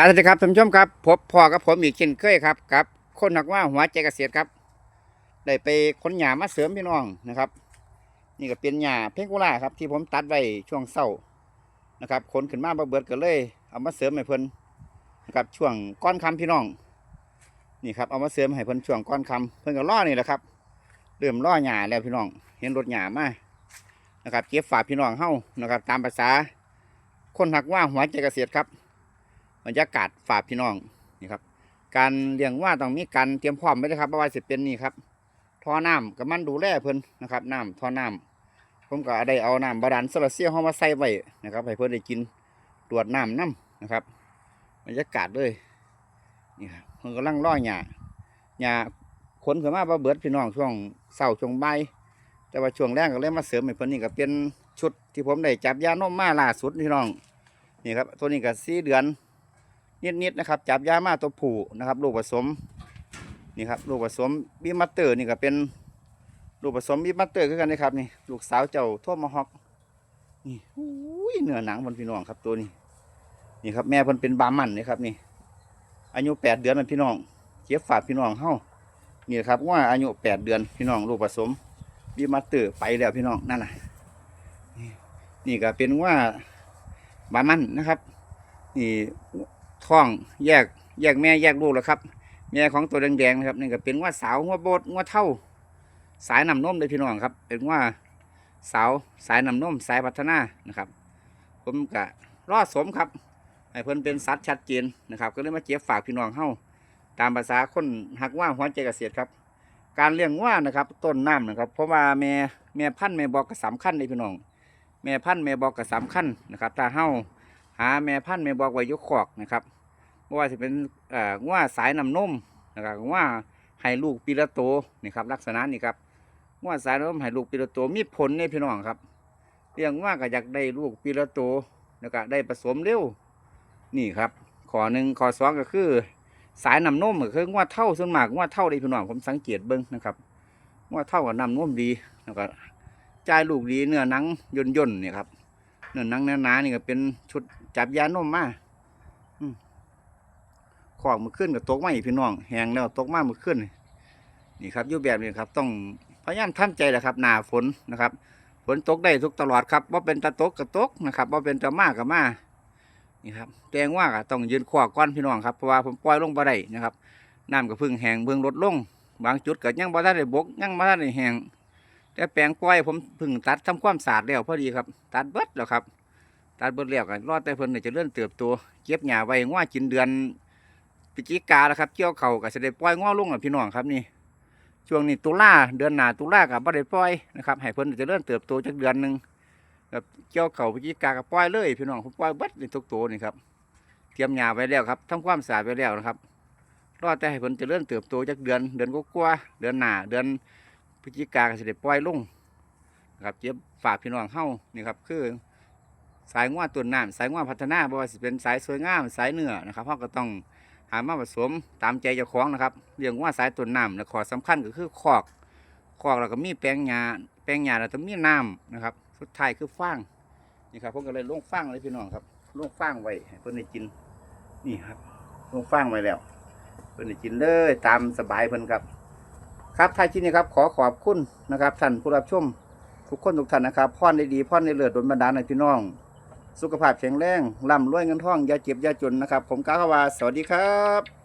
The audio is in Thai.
วัสดีครับท่านผู้ชมครับพบพ่อกับผมอีกเช่นเคยครับกับคนหนักว่าหัวใจเกษตรครับ ได้ไปค้นหญ้ามาเสริมพี่น้องนะครับ นี่ก็เป็นหญ้าเพ่งกุล่าครับ ที่ผมตัดไว้ช่วงเศร้านะครับขนขึ้นมาบ่เบิดก็เลย เอามาเสริมให้เพิ่นนะครับช่วงก้อนคำพี่น้อง นี่ครับเอามาเสริมให้เพิ่นช่วงก้อนคำเพิ่นก็ล่อนี่แหละครับเริ่มล่อหญ้าแล้วพี่น้อง เห็นรถหญ้ามานะครับเก็บฝากพี่น้องเฮานะครับ ตามภาษาคนหักว่าหัวใจเกษตรครับ บรรยากาศฝากพี่น้องนี่ครับ การเลี้ยงว่าต้องมีการเตรียมพร้อมไว้นะครับเพราะว่าสิเป็นนี่ครับท่อน้ำกับมันดูแลเพิ่นนะครับน้ำท่อน้ำผมก็ได้เอาน้ำบาดาลโซลาร์เซลล์เข้ามาใส่ไว้นะครับให้เพิ่นได้กินตรวจน้ำน้ำนะครับบรรยากาศเลยนี่ครับเพิ่นกำลังล่อหญ้าหญ้าขนขึ้นมาบ่เบิดพี่น้องช่วงเช้าช่วงบ่ายแต่ว่าช่วงแรกก็เลยมาเสริมให้เพิ่นนี่ก็เป็นชุดที่ผมได้จับยานมมาล่าสุดพี่น้องนี่ครับตัวนี้ก็สี่เดือน นิดๆนะครับ จับยามาตัวผูนะครับลูกผสมนี่ครับลูกผสมบีมัตเตอร์นี่ก็เป็นลูกผสมบีมัตเตอร์คือกันนะครับนี่ลูกสาวเจ้าทั่วมะฮอกนี่อุ้ยเนื้อหนังบนพี่น้องครับตัวนี้ นี่ครับแม่พิ่นเป็นบามันนี่ครับนี่ อายุแปดเดือนมันพี่น้องเก็บฝากพี่น้องเฮานี่ครับว่าอายุแปดเดือนพี่น้องลูกผสมบีมัตเตอร์ไปแล้วพี่น้องนั่นน่ะนี่นี่ก็เป็นว่าบามันนะครับ นี่ ท้องแยกแยกแม่แยกลูกแล้วครับ แม่ของตัวแดงๆนะครับนี่ก็เป็นว่าสาวงัวโบดงัวเท่า สายนำนมเลยพี่น้องครับ เป็นว่าสาวสายนำนมสายพัฒนานะครับ ผมก็รอดสมครับให้เพิ่นเป็นสัตว์ชัดเจนนะครับ ก็เลยมาเจ็บฝากพี่น้องเฮาตามภาษาคนหักว่าหัวใจเกษตรครับ การเลี้ยงว่านะครับ ต้นน้ำนะครับ เพราะว่าแม่แม่พันธุ์แม่บอกก็สำคัญเลยพี่น้อง แม่พันธุ์แม่บอกก็สำคัญนะครับถ้าเฮา หาแม่พันธุ์แม่บอกไว้อยุขอกนะครับไม่ว่าจะเป็นอ่ว่าสายน้ำนมนะครับว่าให้ลูกปีละโตนี่ครับลักษณะนี่ครับว่าสายน้ำนมให้ลูกปีละโตมีผลในพี่น้องครับเรียกว่าก็อยากได้ลูกปีละโตแล้วก็ได้ผสมเร็วนี่ครับข้อหนึ่งข้อสองก็คือ สายน้ำนมก็คือว่าเท่าส่วนมากว่าเท่าเลยพี่น้องผมสังเกตเบิ้งนะครับว่าเท่ากับน้ำนมดีแล้วก็จ่ายลูกดีเนื้อหนังย่นย่นๆนี่ครับเนื้อหนังหนาๆนี่ก็เป็นชุด จับยานมมาขอกมือขึ้นกับตกมาอีกพี่น้องแหงแล้วตกมามือขึ้นนี่ครับยุบแบบนี้ครับ ต้องพยายามทำใจแหละครับ หนาฝนนะครับฝนตกได้ทุกตลอดครับว่าเป็นตะตกกับตกนะครับว่าเป็นตะมากกับมานี่ครับแตงว่าต้องยืนขวาก้อนพี่น้องครับเพราะว่าผมปล่อยลงไปได้นะครับน้ำก็เพึ่งแหงเบิ่งลดลง บางจุดก็ยังบ่ทันได้บกยังบ่ทันได้แหงแต่แปลงปล่อยผมพึ่งตัดทำความสะอาดแล้วพอดีครับ ตัดเบิดแล้วครับ ตัดเบิดแล้วกันรอดแต่เพิ่นเนี่ยจะเลื่อนเติบโตเก็บหญ้าไว้ว่ากินเดือนพฤศจิกาแล้วครับเกี่ยวเขาก็จะได้ปล่อยง้อลงแล้วพี่น้องครับนี่ช่วงนี้ตุลาเดือนหน้าตุลากับบ่ได้ปล่อยนะครับให้เพิ่นเจะเริ่มเติบโตจากเดือนหนึ่งกับเกี่ยวเขาพฤศจิกาก็ปล่อยเลยพี่น้องผมปล่อยเบัดในทุกตัวนี่ครับเตรียมหญ้าไว้แล้วครับทำความสะอาดไว้แล้วนะครับรอดแต่ให้เพิ่นจะเริ่มเติบโตจากเดือน เดือนกว่าเดือนหน้าเดือนพฤศจิกาก็จะได้ปล่อยลงนะครับเก็บฝากพี่น้องเฮานี่ครับคือ สายง้อตัวน้ำสายง้อพัฒนาบ่ว่าสิเป็นสายสวยงามสายเนื้อนะครับเฮาก็ต้องหามาผสมตามใจเจ้าของนะครับเรื่องว่าสายต้นน้ำและขอสำคัญก็คือคอกคอกแล้วก็มีแปลงหญ้าแปลงหญ้าแล้วต้องมีน้ำนะครับ สุดท้ายคือฟางนี่ครับผมก็เลยลงฟางเลยพี่น้องครับลงฟางไว้เพิ่นได้กินนี่ครับลงฟางไว้แล้ว เพิ่นได้กินเลยตามสบายเพิ่นครับ ครับท้ายที่นี้ครับขอขอบคุณนะครับท่านผู้รับชมทุกคนทุกท่านนะครับพ่อนได้ดีพ่อนได้เลือดดลบันดาลให้พี่น้อง สุขภาพแข็งแรงร่ำรวยเงินทองอย่าเจ็บอย่าจนนะครับ ผมก้าวว่า สวัสดีครับ